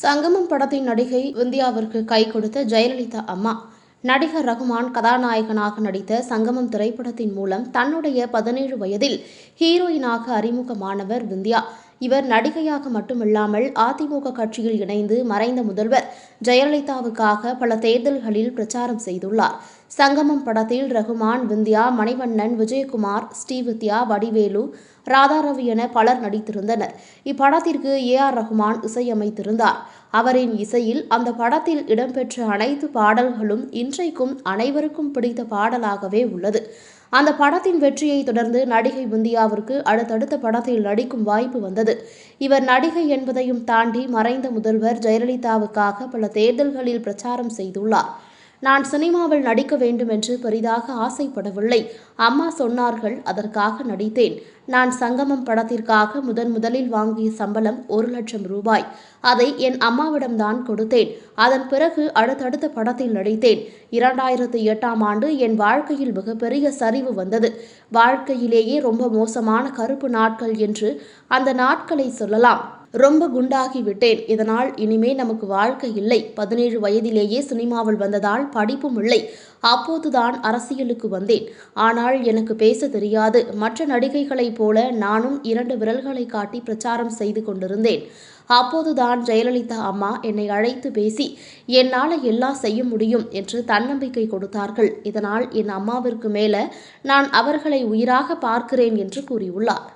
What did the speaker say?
சங்கமம் படத்தின் நடிகை விந்தியாவிற்கு கை கொடுத்த ஜெயலலிதா அம்மா. நடிகர் ரகுமான் கதாநாயகனாக நடித்த சங்கமம் திரைப்படத்தின் மூலம் தன்னுடைய பதினேழு வயதில் ஹீரோயினாக அறிமுகமானவர் விந்தியா. இவர் நடிகையாக மட்டுமில்லாமல் அதிமுக கட்சியில் இணைந்து மறைந்த முதல்வர் ஜெயலலிதாவுக்காக பல தேர்தல்களில் பிரச்சாரம் செய்துள்ளார். சங்கமம் படத்தில் ரகுமான் விந்தியா மணிவண்ணன் விஜயகுமார் ஸ்ரீவித்யா வடிவேலு ராதாரவி என பலர் நடித்திருந்தனர். இப்படத்திற்கு ஏ ஆர் ரகுமான் இசையமைத்திருந்தார். அவரின் இசையில் அந்த படத்தில் இடம்பெற்ற அனைத்து பாடல்களும் இன்றைக்கும் அனைவருக்கும் பிடித்த பாடலாகவே உள்ளது. அந்த படத்தின் வெற்றியை தொடர்ந்து நடிகை முந்தியாவிற்கு அடுத்தடுத்த படத்தில் நடிக்கும் வாய்ப்பு வந்தது. இவர் நடிகை என்பதையும் தாண்டி மறைந்த முதல்வர் ஜெயலலிதாவுக்காக பல தேர்தல்களில் பிரச்சாரம் செய்துள்ளார். நான் சினிமாவில் நடிக்க வேண்டும் என்று பெரிதாக ஆசைப்படவில்லை. அம்மா சொன்னார்கள் அதற்காக நடித்தேன். நான் சங்கமம் படத்திற்காக முதன் முதலில் வாங்கிய சம்பளம் ஒரு லட்சம் ரூபாய். அதை என் அம்மாவிடம்தான் கொடுத்தேன். அதன் பிறகு அடுத்தடுத்த படத்தில் நடித்தேன். இரண்டாயிரத்து எட்டாம் ஆண்டு என் வாழ்க்கையில் மிகப்பெரிய சரிவு வந்தது. வாழ்க்கையிலேயே ரொம்ப மோசமான கருப்பு நாட்கள் என்று அந்த நாட்களை சொல்லலாம். ரொம்ப குண்டாகி விட்டேன். இதனால் இனிமே நமக்கு வாழ்க்கை இல்லை. பதினேழு வயதிலேயே சினிமாவில் வந்ததால் படிப்பும் இல்லை. அப்போதுதான் அரசியலுக்கு வந்தேன். ஆனால் எனக்கு பேச தெரியாது. மற்ற நடிகைகளைப் போல நானும் இரண்டு விரல்களை காட்டி பிரச்சாரம் செய்து கொண்டிருந்தேன். அப்போதுதான் ஜெயலலிதா அம்மா என்னை அழைத்து பேசி என்னால் எல்லாம் செய்ய முடியும் என்று தன்னம்பிக்கை கொடுத்தார்கள். இதனால் என் அம்மாவிற்கு மேல நான் அவர்களை உயிராக பார்க்கிறேன் என்று கூறியுள்ளார்.